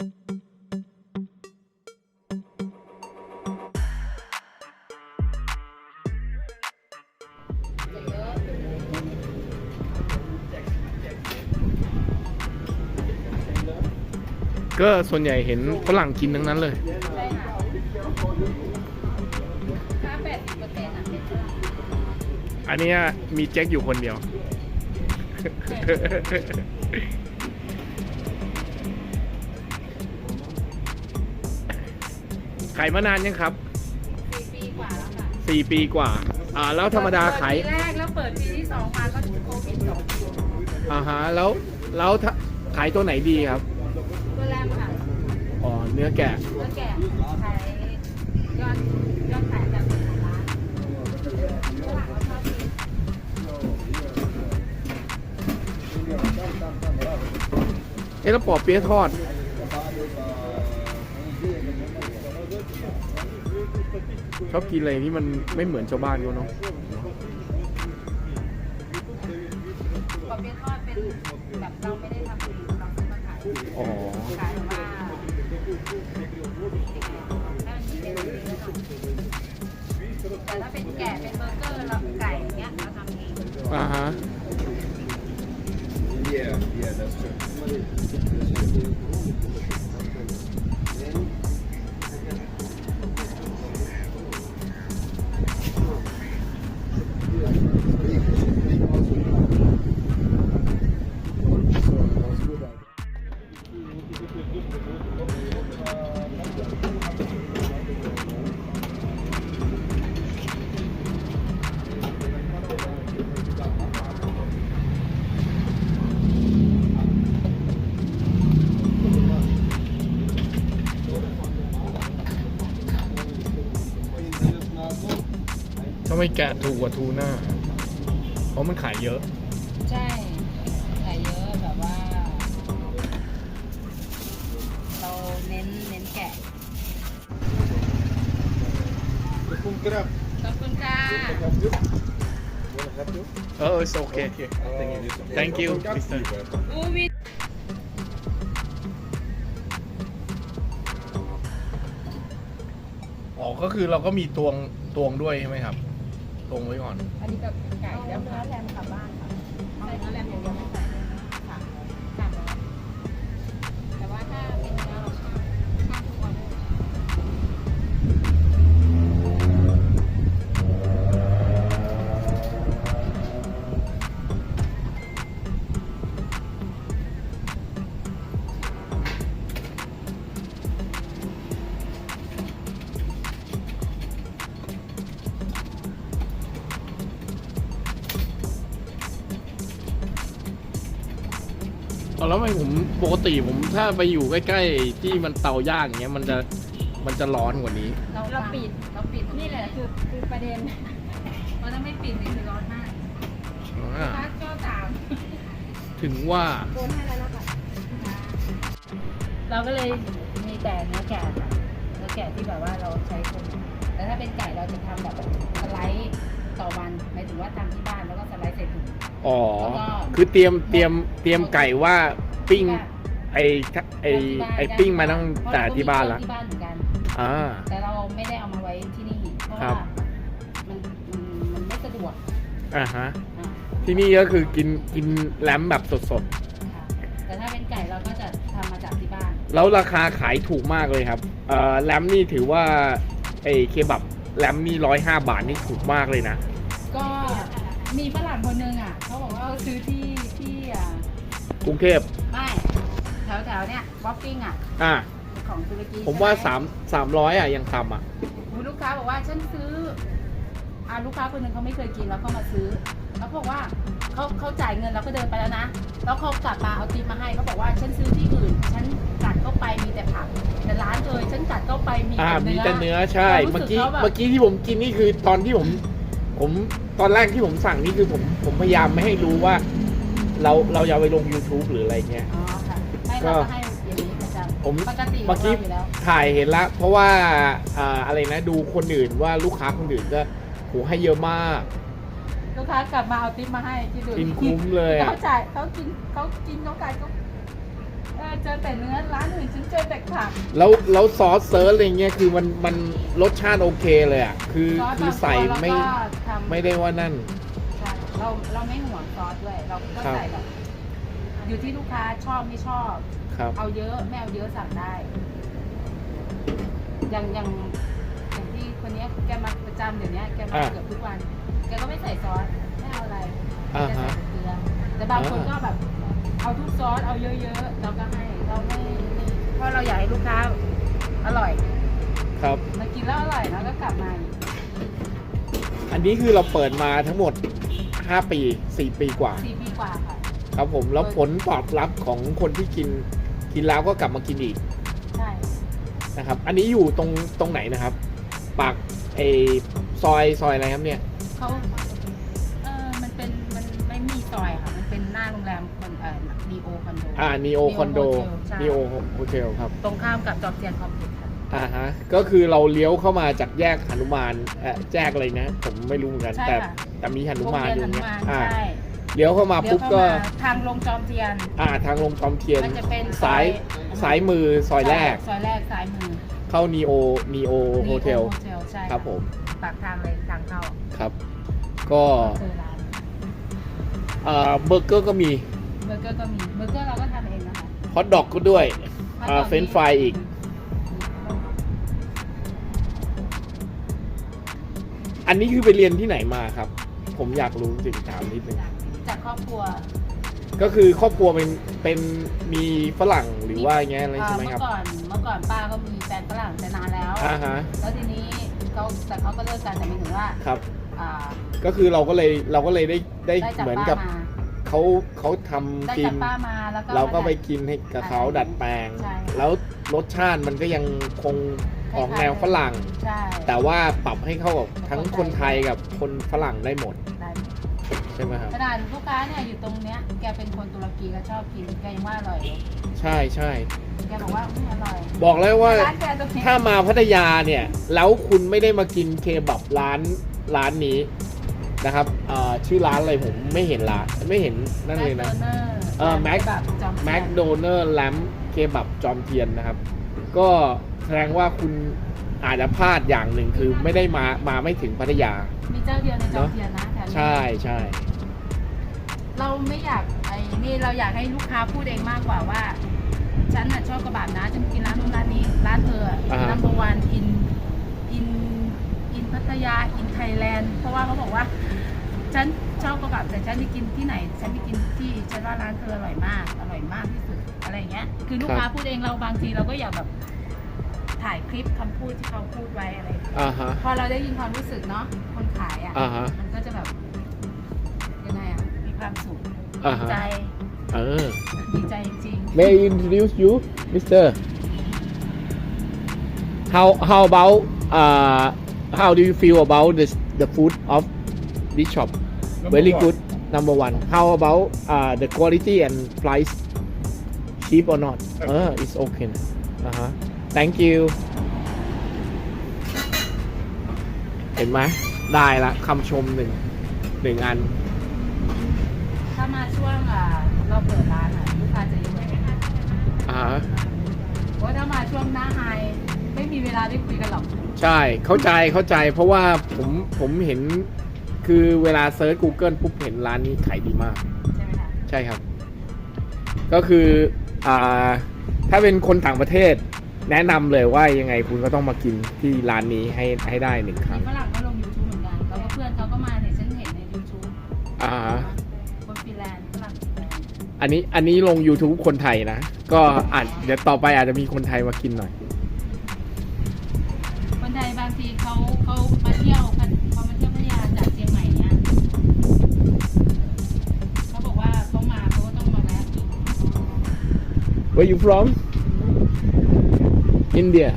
ก็ส่วนใหญ่เห็นฝรั่งกินทั้งนั้นเลย อันนี้มีแจ็คอยู่คนเดียว ขายมานานยังครับสี่ปีกว่าแล้วค่ะสี่ปีกว่า อ่า แล้วธรรมดาขายเปิปีแรกแล้วเปิดปีที่สองมาก็โควิดสองปีอ่าฮะแล้วแล้วถ้าขายตัวไหนดีครับ ตัวแรกค่ะอ๋อเนื้อแกะแล้วแก่ขายยอดยอดขายจากสิบล้านฝรั่งเขาชอบกินเอ๊ะแล้วปอเปี๊ยะทอด ชอบกินอะไรที่มันไม่เหมือนชาวบ้านเขาเนาะปอเปี๊ยะทอดเป็นแบบเราไม่ได้ทำเองเราซื้อมาขายอ๋อขายแบบว่าถ้ามันมีเป็นเนื้อหน่อยแต่ถ้าเป็นแกะเป็นเบอร์เกอร์เราไก่อย่างเงี้ยเราทำเองอ่าฮะ Yeah, yeah, that's true. ทำไมแกะถูกกว่าทูน่าเพราะมันขายเยอะ ใช่ขายเยอะแบบว่า เราเน้นเน้นแกะ Pum crab. ขอบคุณค่ะ Have you? Wanna have you? เออ it's okay Thank you, mister. อูวิทอ๋อก็คือเราก็มีตวงตวงด้วยใช่ไหมครับ ตวงไว้ก่อน อันนี้กับไก่แล้วเนื้อแรมกลับบ้าน แล้วทำไมผมปกติผมถ้าไปอยู่ใกล้ๆ ที่มันเตาย่างอย่างเงี้ยมันจะมันจะร้อนกว่านี้ เราเราปิดเราปิดนี่แหละคือคือประเด็นเพราะถ้าไม่ปิดนี่คือร้อนมากอ่าถ้าก็ตามถึงว่าโดนให้แล้วนะคะเราก็เลยมีแต่เนื้อแกะค่ะเนื้อแกะที่แบบว่าเราใช้คนแต่ถ้าเป็นไก่เราจะทำแบบสไลด์ต่อวันหมายถึงว่าทำที่บ้านแล้วก็สไลด์ใส่ถุง อ๋อแล้วก็คือเตรียมเตรียมเตรียมไก่ว่าปิ้ง ไอไอไอปิ้งมาตั้งแต่ที่บ้านละที่บ้านเหมือนกันอ่าแต่เราไม่ได้เอามาไว้ที่นี่เพราะครัว่าบมันมันมันไม่สะดวกอ่าฮะอ่าที่นี่ก็คือกินกินแลมแบบสดค่ะแต่ถ้าเป็นไก่เราก็จะทำมาจากที่บ้านๆแล้วราคาขายถูกมากเลยครับเอ่อแลมนี่ถือว่าไอเคบับแลมนี่ร้อยห้าบาทนี่ถูกมากเลยนะ ก็มีฝรั่งคนหนึง ซื้อที่ที่อ่ากรุงเทพไม่แถวแถวๆเนี้ยบ็อกกิ้งอะ อ่าของตุรกีผมว่าใช่ไหสามสามร้อยอะยังต่ำอะ อุ๊ยลูกค้าบอกว่าฉันซื้ออ่าลูกค้าคนหนึ่งเขาไม่เคยกินแล้วเขามาซื้อ แล้วบอกว่าเขาเขาจ่ายเงินแล้วก็เดินไปแล้วนะ แล้วเขากลับมาเอาทิปมาให้เขาบอกว่าฉันซื้อที่อื่น ฉันกัดเข้าไปมีแต่ผัก แต่ร้านเอยฉันกัดเข้าไปมีอ่า แต่มีเนื้อ แต่เนื้อใช่ ความรู้เมื่อสึกกี้ เขาแบบ เมื่อกี้ที่ผมกินนี่คือตอนที่ผม ผมตอนแรกที่ผมสั่งนี่คือผมผมพยายามไม่ให้รู้ว่า เราเราจะเอาไปลง YouTube หรืออะไรเงี้ย อ๋อค่ะให้ก็เราก็ให้อย่างนี้ประจำผมปกติขเมื่อองกี้ เราอยู่แล้วถ่ายเห็นละเพราะว่าอ่าอะไรนะดูคนอื่นว่าลูกค้าคนอื่นก็โหให้เยอะมากลูกค้ากลับมาเอาทิปมาให้ที่ดูกินคุ้มเลยอะ เขาจ่ายเขากินเขากินเขาจ่ายเขาเอออเจอแต่เนื้อร้านอื่นฉันเจอแต่ผัก แล้วแล้วซอสเซิร์ชอะไรเงี้ยคือมันมันรสชาติโอเคเลยอะคือซอสคือใส่บางตัวไม่เราก็ทำ ไม่ได้ว่านั่น ใช่เราเราไม่ห่วงซอสด้วย เราก็ครับ ใส่แบบ อยู่ที่ลูกค้าชอบไม่ชอบ ครับ เอาเยอะไม่เอาเยอะสั่งได้ อย่างอย่างอย่างที่คนเนี้ยแกมาประจำเดี๋ยวนี้แกมาอ่าเกือบทุกวัน แกก็ไม่ใส่ซอสไม่เอาอะไรอ่าแกใส่ฮะแต่เกลือแต่บางคนอ่า ก็แบบ เอาทุกซอสเอาเยอะๆเราก็ให้เราไม่ไม่เพราะเราอยากให้ลูกค้าอร่อย ครับ มากินแล้วอร่อยแล้วก็กลับมาอีก อันนี้คือเราเปิดมาทั้งหมด 5 ปี 4 ปีกว่า สี่ปีกว่าค่ะ ครับผมแล้วผลตอบรับของคนที่กินกินแล้วก็กลับมากินอีกใช่ นะครับ อันนี้อยู่ตรงตรงไหนนะครับ ปากเอซอยซอยอะไรครับเนี่ย เขาเออมันเป็นมันไม่มีซอยค่ะ มันเป็นหน้าโรงแรมคนเอ่อนีโอคอนโด อ่านีโอคอนโดใช่ นีโอโฮเทลครับ ตรงข้ามกับจอมเทียนคอมเพล็กซ์ค่ะ อ่าฮะก็คือเราเลี้ยวเข้ามาจากแยกหนุมานเอ่อแยกอะไรนะ ผมไม่รู้เหมือนกัน ใช่แต่ค่ะ แต่มีหนุโรงมานเรียนอหยู่นุเนี่ยมานอ่าใช่เลี้ยวเข้ามาเดี๋ยวปุ๊บเข้าก็ มาทางลงจอมเทียน อ่าทางลงจอมเทียนมันจะเป็นซ้ายซอยซ้ายมือซอยแรก ซอยแรกซ้ายมือเข้านีโอนีโอโฮเทลโฮเทลใช่ครับผมปากทางเลยทางเข้าครับ ก็เจอร้านเอ่อเบอร์เกอร์ก็มีเบอร์เกอร์ก็มีเบอร์เกอร์เราก็ทำเองนะคะฮอทดอกก็ด้วยฮอทอ่าดอกเฟรนฟรายอีก อันนี้คือไปเรียนที่ไหนมาครับ ผมอยากรู้จริงๆถามนิดนึงจากครอบครัวก็คือครอบครัวเป็นเป็นมีฝรั่งหรือว่าอย่างเงี้ยอะไรใช่ไหมเมื่ครับอก่อนเมื่อก่อนป้าก็มีแฟนฝรั่งแต่นานแล้วอ่าฮะแล้วทีนี้เขาแต่เขาก็เลิกกันแต่หมายถึงว่าครับอ่าก็คือเราก็เลยเราก็เลยได้ได้ได้จากเหมือนป้ากับมาเขาเขาทำได้กิจานกป้ามาแล้วก็เราก็ไปมกินให้กับเขาใช่ดัดแปลงใช่แล้วรสชาติมันก็ยังคง ออกแนวฝรั่ง ใช่แต่ว่าปรับให้เข้ากับทั้งคนไทยกับคนฝรั่งได้หมดได้ใช่ไหมครับขนาดลูกค้าเนี่ยอยู่ตรงเนี้ยแกเป็นคนตุรกีก็ชอบกินแกยังว่าอร่อยเลยใช่ใช่ แกบอกว่าอืมอร่อยบอกเลยว่าร้านแกตรงนี้ถ้ามาพัทยาเนี่ย แล้วคุณไม่ได้มากินเคบับร้านร้านนี้นะครับอ่าชื่อร้านอะไรผมไม่เห็นร้านไม่เห็นนั่นเลยนะ เออ Mac แบบจอมแมคโดนัลแลมเคบับจอมเทียนนะครับ ก็แสดงว่าคุณอาจจะพลาดอย่างหนึ่งคือไม่ได้มามาไม่ถึงพัทยา มีเจ้าเดียวในจอมเทียนนะแถวนี้ใช่ใช่เราไม่อยากไอ้นี่เราอยากให้ลูกค้าพูดเองมากกว่าว่า ฉันน่ะชอบกระบาดนะฉันกินร้านนู้นร้านนี้ร้านเธอนัมเบอร์วันอินอินอินพัทยาอินไทยแลนด์เพราะว่าเขาบอกว่า ฉันชอบกระบาดแต่ฉันไปกินที่ไหน ฉันไปกินที่ฉันว่าร้านเธออร่อยมากอร่อยมากที่สุด อะไรอย่างเงี้ย คือลูกค้าพูดเองเราบางทีเราก็อยากแบบถ่ายคลิปคำพูดที่เขาพูดไว้อะไรอย่างเงี้ยอ่าฮะพอเราได้ยินความรู้สึกเนาะคนขายอะอ่าฮะมันก็จะแบบยังไงอะมีความสุขอ่าดีฮะใจเออดีใจจริง May I introduce you, Mister? How how about uh how do you feel about the the food of this shop? Number Very one. good. Number one. How about uh the quality and price? Cheap or not? Uh, it's okay. Uh huh. Thank you. เห็นไหมได้ละคำชมหนึ่งหนึ่งอันๆถ้ามาช่วงอะเราเปิดร้านอะลูกค้าจะเยอะอ่าฮะเพราะถ้ามาช่วงหน้าไฮไม่มีเวลาได้คุยกันหรอกใช่เข้าใจเข้าใจ เพราะว่าผมผมเห็นคือเวลาเซิร์ช Google ปุ๊บเห็นร้านนี้ขายดีมาก ใช่ไหมคะ ใช่ครับ ก็คือ อ่าถ้าเป็นคนต่างประเทศ แนะนำเลยว่ายังไงคุณก็ต้องมากินที่ร้านนี้ให้ให้ได้หนึ่งครั้มีงฝรั่งก็ลง YouTube เหมือนกัน แล้วก็เพื่อนเขาก็มาเนี่ยฉันเห็นใน YouTube อ่าฮะคนฟินแลนด์ฝรั่งฟินแลนด์อันนี้อันนี้ลง YouTube คนไทยนะ ก็อาจเดี๋ยวต่อไปอาจจะมีคนไทยมากินหน่อย คนไทยบางทีเขาเขามาเที่ยว Where you from? India